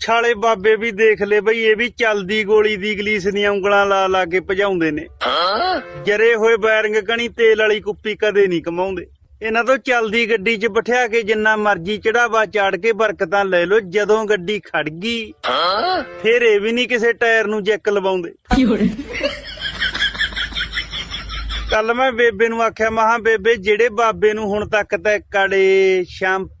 ਛਾਲੇ ਬਾਬੇ ਵੀ ਦੇਖ ਲੈ ਬਈ ਇਹ ਵੀ ਚਲਦੀ ਗੋਲੀ ਦੀ ਗਲੀਸ ਦੀਆਂ ਉਂਗਲਾਂ ਲਾ ਲਾ ਕੇ ਭਜਾਉਂਦੇ ਨੇ। ਜਰੇ ਹੋਏ ਬੈਰਿੰਗ ਕਣੀ ਤੇਲ ਵਾਲੀ ਕੁੱਪੀ ਕਦੇ ਨਹੀਂ ਕਮਾਉਂਦੇ। ਇਹਨਾਂ ਤੋਂ ਚਲਦੀ ਗੱਡੀ 'ਚ ਬਿਠਾ ਕੇ ਜਿੰਨਾ ਮਰਜ਼ੀ ਚੜਾਵਾ ਚਾੜ ਕੇ ਬਰਕਤਾਂ ਲੈ ਲਓ ਜਦੋਂ ਗੱਡੀ ਖੜ ਗਈ ਫਿਰ ਇਹ ਵੀ ਨਹੀਂ ਕਿਸੇ ਟਾਇਰ ਨੂੰ ਜੈਕ ਲਵਾਉਂਦੇ，ਕੱਲ ਮੈਂ ਬੇਬੇ ਨੂੰ ਆਖਿਆ ਮਹਾ ਬੇਬੇ ਜਿਹੜੇ ਬਾਬੇ ਨੂੰ ਹੁਣ ਤੱਕ ਤੇ ਕੜੇ ਸ਼ੰਪਾਂ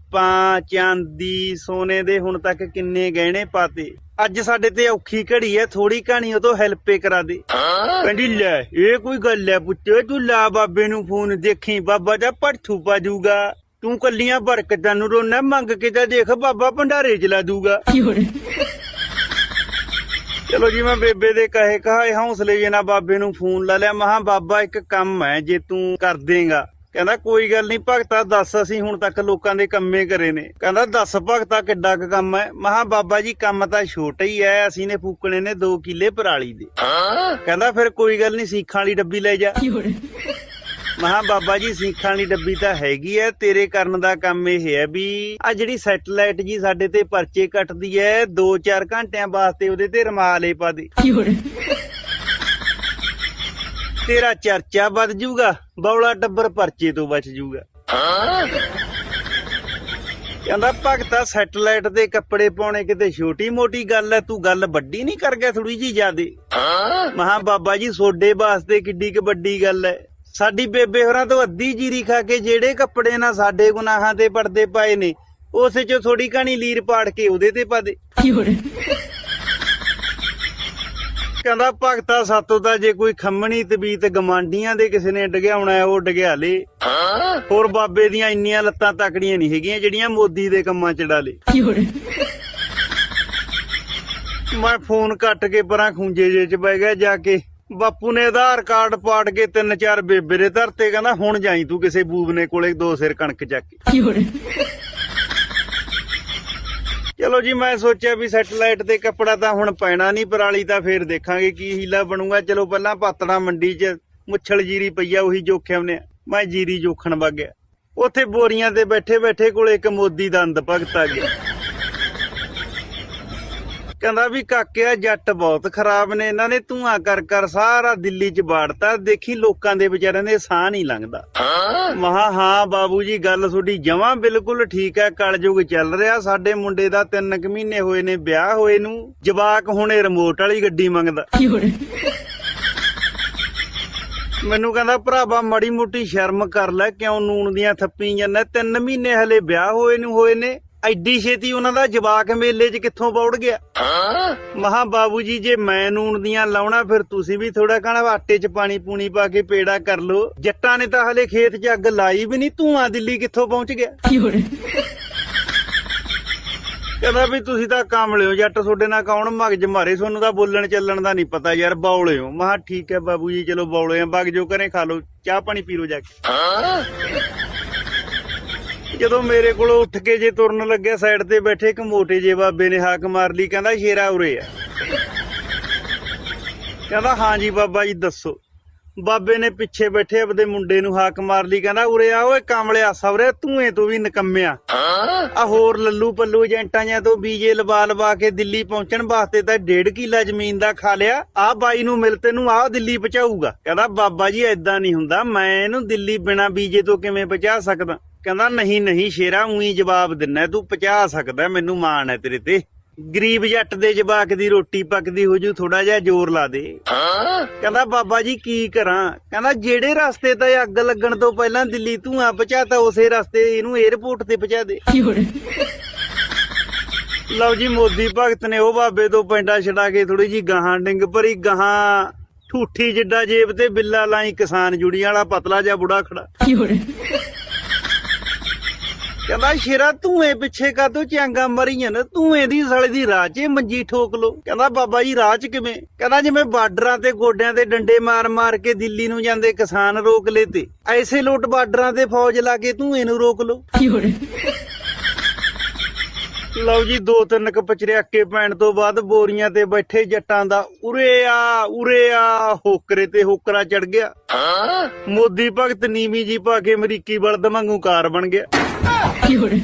ਚਾਂਦੀ ਸੋਨੇ ਦੇ ਹੁਣ ਤੱਕ ਕਿੰਨੇ ਗਹਿਣੇ ਪਾਤੇ। ਅੱਜ ਸਾਡੇ ਤੇ ਔਖੀ ਘੜੀ ਐ ਥੋੜੀ ਕਹਾਣੀ ਉਹ ਤੋਂ ਹੈਲਪੇ ਕਰਾ ਦੇ। ਕਹਿੰਦੀ ਲੈ ਇਹ ਕੋਈ ਗੱਲ ਐ ਪੁੱਤੇ ਤੂੰ ਲਾ ਬਾਬੇ ਨੂੰ ਫੋਨ ਦੇਖੀ ਬਾਬਾ ਦਾ ਪੜਥੂ ਪਾ ਦੂਗਾ ਤੂੰ ਕੱਲੀਆਂ ਬਰਕਤਾਂ ਨੂੰ ਰੋਣਾ ਮੰਗ ਕੇ ਤਾਂ ਦੇਖ ਬਾਬਾ ਭੰਡਾਰੇ ਚਲਾ ਦੂਗਾ। 有人，ਚਲੋ ਜੀ ਮੈਂ ਬੇਬੇ ਦੇ ਕਹੇ ਕਹਾਏ ਹੌਸਲੇ ਜੇ ਨਾਲ ਬਾਬੇ ਨੂੰ ਫੋਨ ਲਾ ਲਿਆ। ਮਹਾ ਬਾਬਾ ਇੱਕ ਕੰਮ ਹੈ ਜੇ ਤੂੰ ਕਰ ਦੇਂਗਾ। ਕਹਿੰਦਾ ਕੋਈ ਗੱਲ ਨਹੀਂ ਭਗਤਾ ਦੱਸ ਅਸੀਂ ਹੁਣ ਤੱਕ ਲੋਕਾਂ ਦੇ ਕੰਮੇ ਕਰੇ ਨੇ। ਕਹਿੰਦਾ ਦੱਸ ਭਗਤਾ ਕਿੱਡਾ ਕੁ ਕੰਮ ਹੈ? ਮਹਾ ਬਾਬਾ ਜੀ ਕੰਮ ਤਾਂ ਛੋਟਾ ਹੀ ਐ ਅਸੀਂ ਨੇ ਫੂਕਣੇ ਨੇ 2 ਕਿੱਲੇ ਪਰਾਲੀ ਦੇ। ਕਹਿੰਦਾ ਫਿਰ ਕੋਈ ਗੱਲ ਨਹੀਂ ਸੀਖਾਂ ਵਾਲੀ ਡੱਬੀ ਲੈ ਜਾ। ਮਹਾ ਬਾਬਾ ਜੀ ਸੀਖਾਂ ਵਾਲੀ ਡੱਬੀ ਤਾਂ ਹੈਗੀ ਐ ਤੇਰੇ ਕਰਨ ਦਾ ਕੰਮ ਇਹ ਹੈ ਵੀ ਆ ਜਿਹੜੀ ਸੈਟਲਾਈਟ ਜੀ ਸਾਡੇ ਤੇ ਪਰਚੇ ਕੱਟਦੀ ਐ 2-4 ਘੰਟਿਆਂ ਵਾਸਤੇ ਉਹਦੇ ਤੇ ਰਮਾਲੇ ਪਾ ਦੇ।，ਤੇਰਾ ਚਰਚਾ ਵੱਧ ਜਾਊਗਾ ਬੌਲਾ ਟੱਬਰ ਪਰਚੇ ਤੋਂ ਬਚ ਜਾਊਗਾ ਕਹਿੰਦਾ ਭਗਤਾ ਸੈਟਲਾਈਟ ਦੇ ਕੱਪੜੇ ਪਾਉਣੇ ਕਿਤੇ ਛੋਟੀ ਮੋਟੀ ਗੱਲ ਐ ਤੂੰ ਗੱਲ ਵੱਡੀ ਨਹੀਂ ਕਰ ਗਿਆ ਥੋੜੀ ਜੀ ਜਿਆਦੇ। ਮਹਾ ਬਾਬਾ ਜੀ ਸੋਡੇ ਵਾਸਤੇ ਕਿੱਡੀ ਕ ਵੱਡੀ ਗੱਲ ਐ। ਸਾਡੀ ਬੇਬੇ ਹੋਰਾਂ ਤੋਂ ਅੱਧੀ ਜੀਰੀ ਖਾ ਕੇ ਜਿਹੜੇ ਕੱਪੜੇ ਨਾਲ ਸਾਡੇ ਗੁਨਾਹਾਂ ਤੇ ਪਰਦੇ ਪਾਏ ਨੇ ਉਸੇ ਚੋਂ ਥੋੜੀ ਕਹਾਣੀ ਲੀਰ ਪਾੜ ਕੇ ਉਹਦੇ ਤੇ ਪਾ ਦੇ। ਕਹਿੰਦਾ ਭਗਤਾ ਸਾਤੋ ਤਾਂ ਜੇ ਕੋਈ ਖੰਮਣੀ ਤਬੀਤ ਗਮਾਂਡੀਆਂ ਦੇ ਕਿਸੇ ਨੇ ਡਗਿਆਉਣਾ ਹੈ ਉਹ ਡਗਿਆ ਲੇ। ਹੋਰ ਬਾਬੇ ਦੀਆਂ ਇੰਨੀਆਂ ਲੱਤਾਂ ਤਕੜੀਆਂ ਨਹੀਂ ਹੈਗੀਆਂ ਜਿਹੜੀਆਂ ਮੋਦੀ ਦੇ ਕੰਮਾਂ ਚ ਡਾਲੇ। ਮੈਂ ਫੋਨ ਕੱਟ ਕੇ ਪਰਾਂ ਖੁੰਝੇ ਜੇ ਚ ਬਹਿ ਗਿਆ ਜਾ ਕੇ। ਬਾਪੂ ਨੇ ਆਧਾਰ ਕਾਰਡ ਪਾੜ ਕੇ ਤਿੰਨ ਚਾਰ ਬੇਬੇ ਦੇ ਧਰਤੇ ਕਹਿੰਦਾ ਹੁਣ ਜਾਈ ਤੂੰ ਕਿਸੇ ਬੂਬ ਨੇ ਕੋਲੇ ਦੋ ਸਿਰ ਕਣਕ ਚੱਕ ਕੇ।，ਚਲੋ ਜੀ ਮੈਂ ਸੋਚਿਆ ਵੀ ਸੈਟਲਾਈਟ ਤੇ ਕੱਪੜਾ ਤਾਂ ਹੁਣ ਪੈਣਾ ਨਹੀਂ ਪਰਾਲੀ ਤਾਂ ਫੇਰ ਦੇਖਾਂਗੇ ਕੀ ਹੀਲਾ ਬਣੂਗਾ। ਚਲੋ ਪਹਿਲਾਂ ਪਾਤੜਾ ਮੰਡੀ 'ਚ ਮੁੱਛਲ ਜੀਰੀ ਪਈਆ ਉਹੀ ਜੋਖਿਆ ਉਹਨੇ। ਮੈਂ ਜੀਰੀ ਜੋਖਣ ਵਗ ਗਿਆ। ਉੱਥੇ ਬੋਰੀਆਂ ਤੇ ਬੈਠੇ ਬੈਠੇ ਕੋਲ ਇੱਕ ਮੋਦੀ ਦਾ ਅੰਧ ਭਗਤ ਆ ਗਿਆ। ਕਹਿੰਦਾ ਵੀ ਕਾਕਿਆ ਜੱਟ ਬਹੁਤ ਖਰਾਬ ਨੇ ਇਹਨਾਂ ਨੇ ਧੂਆਂ ਕਰ ਕਰ ਸਾਰਾ ਦਿੱਲੀ 'ਚ ਬਾੜਤਾ ਦੇਖੀ ਲੋਕਾਂ ਦੇ ਵਿਚਾਰਿਆਂ ਦੇ ਸਾਹ ਨਹੀਂ ਲੰਘਦਾ। ਮਹਾ ਹਾਂ ਬਾਬੂ ਜੀ ਗੱਲ ਤੁਹਾਡੀ ਜਮਾਂ ਬਿਲਕੁਲ ਠੀਕ ਹੈ ਕਲਯੁਗ ਚੱਲ ਰਿਹਾ। ਸਾਡੇ ਮੁੰਡੇ ਦਾ 3 ਕੁ ਮਹੀਨੇ ਹੋਏ ਨੇ ਵਿਆਹ ਹੋਏ ਨੂੰ ਜਵਾਕ ਹੁਣੇ ਰਿਮੋਟ ਵਾਲੀ ਗੱਡੀ ਮੰਗਦਾ，ਮੈਨੂੰ ਕਹਿੰਦਾ ਭਰਾਵਾ ਮੜੀ ਮੁੱਟੀ ਸ਼ਰਮ ਕਰ ਲੈ ਕਿਉਂ ਨੂਣ ਦੀਆਂ ਥੱਪੀ ਜਾਂਦਾ 3 ਮਹੀਨੇ ਹਲੇ ਵਿਆਹ ਹੋਏ ਨੂੰ ਹੋਏ ਨੇ। ਐਡੀ ਛੇਤੀ ਉਹਨਾਂ ਦਾ ਜਵਾਕ ਮੇਲੇ 'ਚ ਕਿੱਥੋਂ ਪੌੜ ਗਿਆ? ਮਹਾ ਬਾਬੂ ਜੀ ਜੇ ਮੈਂ ਨੂਣ ਦੀਆਂ ਲਾਉਣਾ ਫਿਰ ਤੁਸੀਂ ਵੀ ਥੋੜਾ ਕਹਣਾ ਆਟੇ 'ਚ ਪਾਣੀ ਪੂਣੀ ਪਾ ਕੇ ਪੇੜਾ ਕਰ ਲੋ ਜੱਟਾਂ ਨੇ ਤਾਂ ਹਲੇ ਖੇਤ 'ਚ ਅੱਗ ਲਾਈ ਵੀ ਨਹੀਂ ਧੂਆਂ ਦਿੱਲੀ ਕਿੱਥੋਂ ਪਹੁੰਚ ਗਿਆ，ਕਹਿੰਦਾ ਵੀ ਤੁਸੀਂ ਤਾਂ ਕਾਮਲੇ ਹੋ ਜੱਟ ਤੁਹਾਡੇ ਨਾਲ ਕੌਣ ਮਗਜ ਮਾਰੇ? ਤੁਹਾਨੂੰ ਤਾਂ ਬੋਲਣ ਚੱਲਣ ਦਾ ਨਹੀਂ ਪਤਾ ਯਾਰ ਬੌਲੇ ਹੋ। ਮਹਾ ਠੀਕ ਹੈ ਬਾਬੂ ਜੀ ਚਲੋ ਬੌਲੇ ਆ ਬਗ ਜੋ ਕਰੇ ਖਾ ਲਓ ਚਾਹ ਪਾਣੀ ਪੀ ਲਓ ਜਾ ਕੇ। ਜਦੋਂ ਮੇਰੇ ਕੋਲੋਂ ਉੱਠ ਕੇ ਜੇ ਤੁਰਨ ਲੱਗਿਆ ਸਾਈਡ ਤੇ ਬੈਠੇ ਇੱਕ ਮੋਟੇ ਜੇ ਬਾਬੇ ਨੇ ਹਾਕ ਮਾਰ ਲਈ, ਕਹਿੰਦਾ ਸ਼ੇਰਾ ਉਰੇ ਆ। ਕਹਿੰਦਾ ਹਾਂ ਜੀ ਬਾਬਾ ਜੀ, ਦੱਸੋ। ਬਾਬੇ ਨੇ ਪਿੱਛੇ ਬੈਠੇ ਆਪਦੇ ਮੁੰਡੇ ਨੂੰ ਹਾਕ ਮਾਰ ਲਈ, ਕਹਿੰਦਾ, ਉਰੇ ਆ ਓਏ ਕਾਮਲਿਆ ਸਵਰੇ, ਤੂੰ ਤੋਂ ਵੀ ਨਕੰਮਿਆ। ਆ ਹੋਰ ਲੱਲੂ ਪੱਲੂ ਏਜੰਟਾਂ ਜਾਂ ਤੋਂ ਬੀਜੇ ਲਵਾ ਲਵਾ ਕੇ ਦਿੱਲੀ ਪਹੁੰਚਣ ਵਾਸਤੇ ਤਾਂ ਡੇਢ ਕਿੱਲਾ ਜ਼ਮੀਨ ਦਾ ਖਾ ਲਿਆ। ਆ ਬਾਈ ਨੂੰ ਮਿਲ ਤੈਨੂੰ, ਆ ਦਿੱਲੀ ਪਹੁੰਚਾਊਗਾ। ਕਹਿੰਦਾ, ਬਾਬਾ ਜੀ ਐਦਾਂ ਨਹੀਂ ਹੁੰਦਾ। ਮੈਂ ਇਹਨੂੰ ਦਿੱਲੀ ਬਿਨਾ ਬੀਜੇ ਤੋਂ ਕਿਵੇਂ ਪਹੁੰਚਾ ਸਕਦਾ? ਕਹਿੰਦਾ, ਨਹੀਂ ਨਹੀਂ, ਸ਼ੇਰਾ, ਉਹੀ ਜਵਾਬ ਦਿੰਨਾ ਤੂੰ ਪਹੁੰਚਾ ਸਕਦਾ, ਮੈਨੂੰ ਮਾਣ ਹੈ ਤੇਰੇ ਤੇ। ਗਰੀਬ ਜੱਟ ਦੇ ਜਵਾਕ ਦੀ ਰੋਟੀ ਪੱਕਦੀ ਹੋ ਜੂ ਥੋੜਾ ਜਿਹਾ ਜ਼ੋਰ ਲਾ ਦੇ। ਕਹਿੰਦਾ ਬਾਬਾ ਜੀ ਕੀ ਕਰਾਂ? ਕਹਿੰਦਾ ਜਿਹੜੇ ਰਸਤੇ ਤੇ ਅੱਗ ਲੱਗਣ ਤੋਂ ਪਹਿਲਾਂ ਦਿੱਲੀ ਧੂਆਂ ਪਹੁੰਚਾਤਾ ਉਸੇ ਰਸਤੇ ਇਹਨੂੰ 에ਅਰਪੋਰਟ ਤੇ ਪਹੁੰਚਾ ਦੇ। ਲਓ ਜੀ ਮੋਦੀ ਭਗਤ ਨੇ ਉਹ ਬਾਬੇ ਤੋਂ ਪੈਂਡਾ ਛਡਾ ਕੇ ਥੋੜੀ ਜੀ ਗਾਹਾਂ ਡਿੰਗ ਭਰੀ ਗਾਹਾਂ ਠੂਠੀ ਜਿੱਡਾ ਜੇਬ ਤੇ ਬਿੱਲਾ ਲਾਈ ਕਿਸਾਨ ਜੁੜੀਆਂ ਵਾਲਾ ਪਤਲਾ ਜਿਹਾ ਬੁੜਾ ਖੜਾ।，ਕਹਿੰਦਾ ਸ਼ੇਰਾ ਧੂਏ ਪਿੱਛੇ ਕਾਤੋਂ ਚਾਂਗਾ ਮਰੀਆਂ ਨੇ ਧੂਏ ਦੀ ਸਾਲੇ ਦੀ ਰਾਹ 'ਚ ਮੰਜੀ ਠੋਕ ਲੋ ਕਹਿੰਦਾ ਬਾਬਾ ਜੀ ਰਾਹ 'ਚ ਕਿਵੇਂ? ਕਹਿੰਦਾ ਜਿਵੇਂ ਬਾਰਡਰਾਂ ਤੇ ਗੋਡਿਆਂ ਤੇ ਡੰਡੇ ਮਾਰ ਮਾਰ ਕੇ ਦਿੱਲੀ ਨੂੰ ਜਾਂਦੇ ਕਿਸਾਨ ਰੋਕ ਲਏ ਤੇ ਐਸੇ ਲੋਟ ਬਾਰਡਰਾਂ ਤੇ ਫੌਜ ਲਾ ਕੇ ਧੂਏ ਨੂੰ ਰੋਕ ਲੋ，ਲਓ ਜੀ ਦੋ ਤਿੰਨ ਕ ਪਚਰਿਆਕੇ ਪੈਣ ਤੋਂ ਬਾਅਦ ਬੋਰੀਆਂ ਤੇ ਬੈਠੇ ਜੱਟਾਂ ਦਾ ਉਰੇ ਆ ਉਰੇ ਆ ਹੋਕਰੇ ਤੇ ਹੋਕਰਾ ਚੜ ਗਿਆ। ਮੋਦੀ ਭਗਤ ਨੀਵੀਂ ਜੀ ਪਾ ਕੇ ਅਮਰੀਕੀ ਬਲਦ ਵਾਂਗੂ ਕਾਰ ਬਣ ਗਿਆ। 有人，